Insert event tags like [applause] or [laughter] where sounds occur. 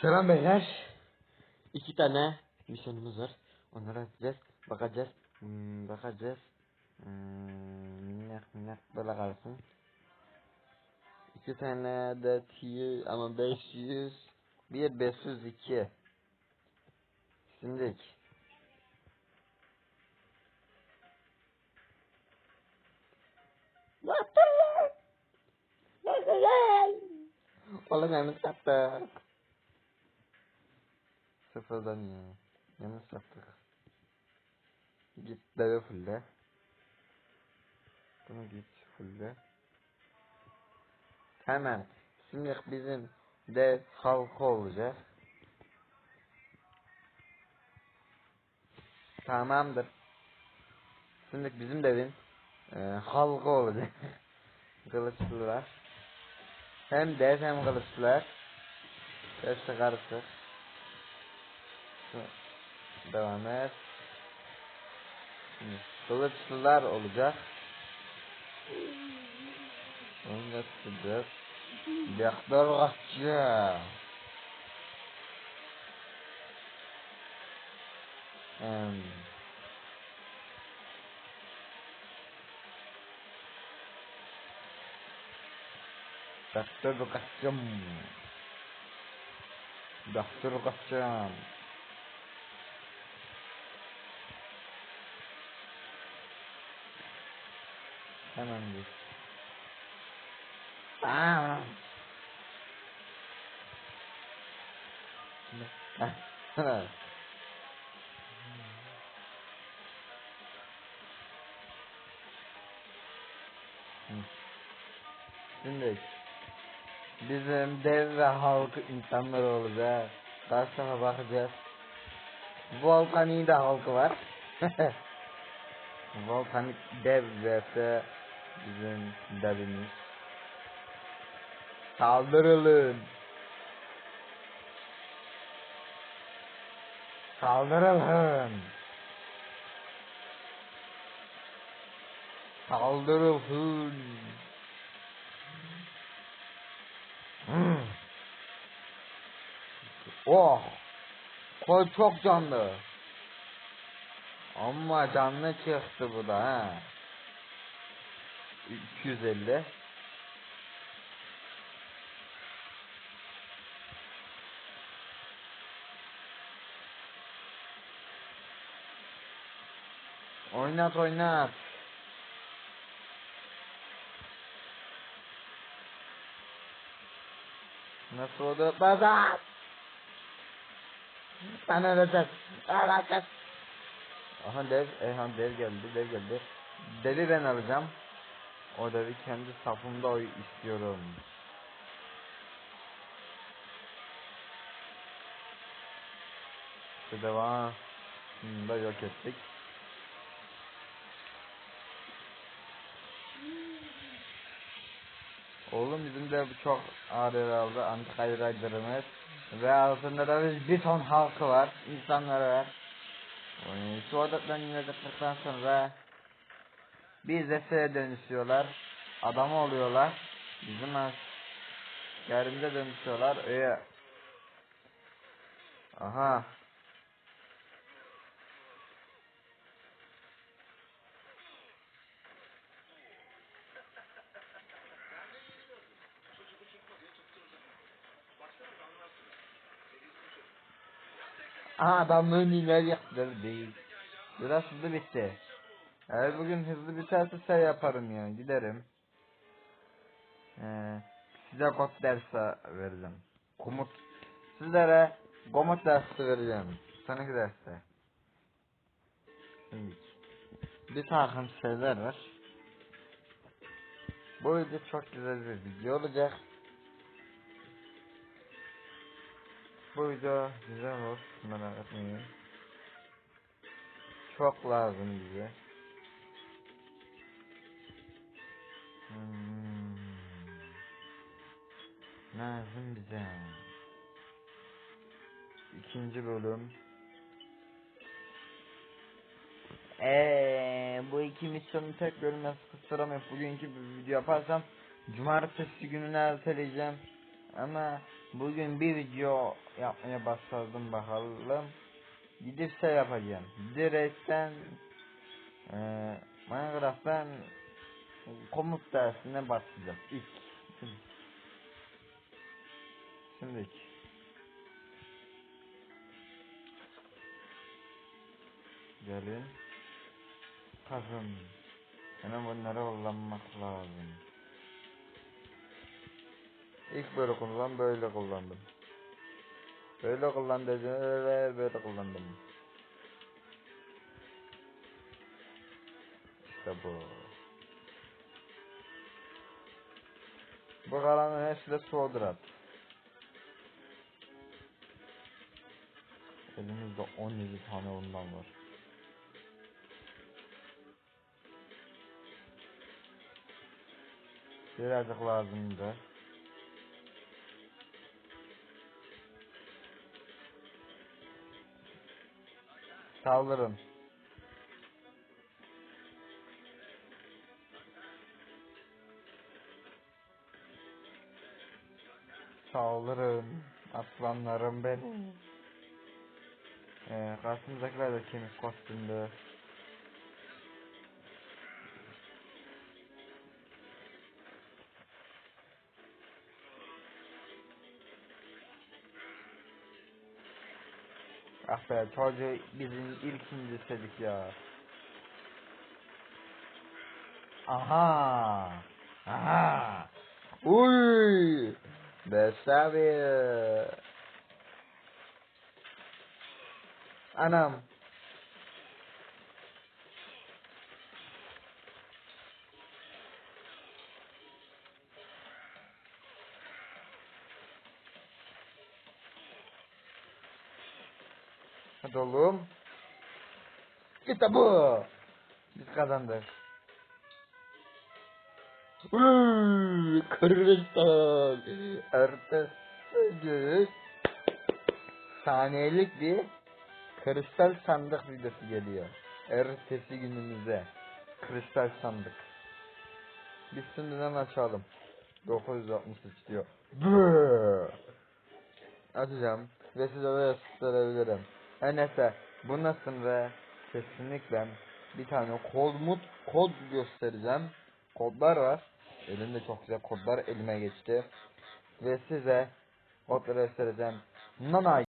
Selam beyler. İki tane misyonumuz var. Onları yapacağız. Bakacağız. Hmm, bakacağız. Hmm, minnak minnak böyle kalsın. İki tane de tier ama 500. Bir 502. Şimdi. Oğlum yanlış yaptık. Sıfırdan ya. Yanlış yaptık. Git deve fulle. Bunu git fulle. Hemen. Şimdi bizim dev halka olacak. Tamamdır. Şimdi bizim devin e, halka olacak. [laughs] Kılıçlılar. Hem dev hem kılıçlılar. Hepsi karışık. Devam et. Kılıçlılar olacak. Onu da tutacağız. Yaktır kaçacak. Hmm. Doktor kaçacağım. Doktor kaçacağım. Hemen git. Aa. Şimdi bizim dev ve halk insanlar olacak. Kaç tarafa bakacağız. Volkanik de halkı var. [laughs] Volkanik dev vs bizim devimiz. Saldırılın. Saldırılın. Saldırılın. Hmm. Oh. Kol çok canlı. Ama canlı çıktı bu da ha. 250. Oynat oynat. Nasıl oldu? Bazar. Sen öleceksin. Öleceksin. Aha dev, aha dev geldi, dev geldi. Devi ben alacağım. O devi kendi safımda istiyorum. Bunu da yok ettik. Oğlum bizim de çok ağır herhalde antikayı raydırımız. Ve altında da biz bir ton halkı var, insanları var. Ee, Şu odadan inledikten sonra bir zefere dönüşüyorlar. Adam oluyorlar. Bizim askerimize dönüşüyorlar. Öyle. Aha. Aha adamların ileri yaptılar değil. Biraz hızlı bitti. Eğer bugün hızlı biterse şey yaparım ya giderim. Ee, size kod dersi vereceğim. Komut. Sizlere komut dersi vereceğim. Sonraki derste. Şimdi. Bir takım şeyler var. Bu video çok güzel bir video olacak. Bu video güzel olur. Merak etmeyin. Çok lazım bize. Lazım bize. İkinci bölüm. Eee bu iki misyonu tek bölüme sıkıştıramayıp bugünkü bir video yaparsam Cumartesi gününe erteleyeceğim. Ama bugün bir video yapmaya başladım bakalım. Gidip şey yapacağım. Direkten eee Minecraft'tan komut dersine başlayacağım. İlk. Şimdi gelin. Kazın. Hemen bunları kullanmak lazım. İlk böyle kullan böyle kullandım. Böyle kullan dediler ve böyle kullandım. İşte bu. Bu kalanın hepsi de suodrat. Elimizde 17 tane ondan var. Birazcık lazımdı. Saldırın. Saldırın. Aslanlarım benim. Ee, karşımızdakiler de kemik kostümlü. Ah be çocuğu bizim ilk inceledik ya. Aha. Aha. Uy. Besabi. Anam. Hadi oğlum. İşte bu. Biz kazandık. Kırgızistan. Ertesi gün saniyelik bir kristal sandık videosu geliyor. Ertesi günümüze kristal sandık. Biz şimdiden açalım. 963 diyor. Bıı. Açacağım ve size böyle gösterebilirim. Her neyse bundan sonra kesinlikle bir tane kod mut kod göstereceğim. Kodlar var. Elimde çok güzel kodlar elime geçti. Ve size kodları göstereceğim. Nana